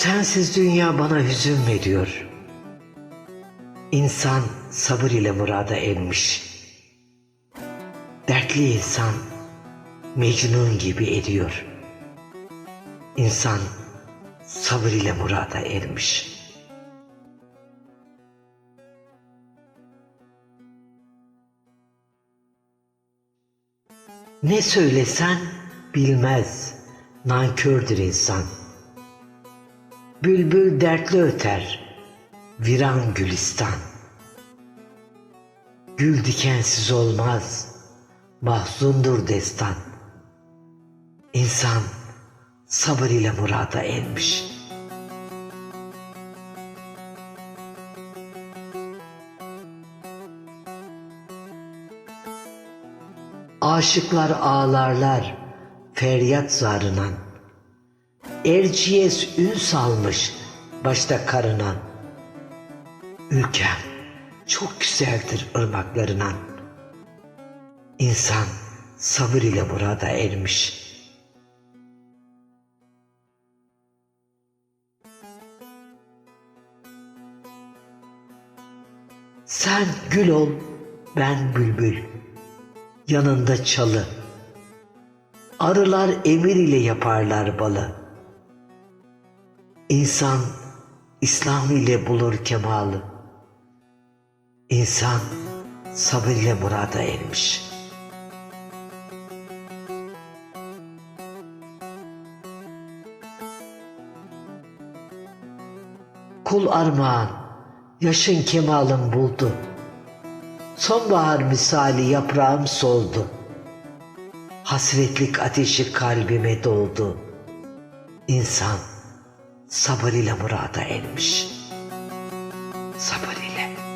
Sensiz dünya bana hüzün veriyor. İnsan sabır ile murada ermiş. Dertli insan Mecnun gibi ediyor. İnsan sabır ile murada ermiş. Ne söylesen bilmez, nankördür insan. Bülbül dertli öter, viran gülistan. Gül dikensiz olmaz, mahzundur destan. İnsan sabır ile murada ermiş. Aşıklar ağlarlar feryat zarınan. Erciyes ün salmış başta karınan. Ülkem çok güzeldir ırmaklarından. İnsan sabır ile murada ermiş. Sen gül ol, ben bülbül. Yanında çalı. Arılar emir ile yaparlar balı. İnsan İslam ile bulur kemalı. İnsan sabır ile murada ermiş. Kul armağan, yaşın kemalın buldu. Sonbahar misali yaprağım soldu. Hasretlik ateşi kalbime doldu. İnsan sabır ile murada ermiş. Sabır ile.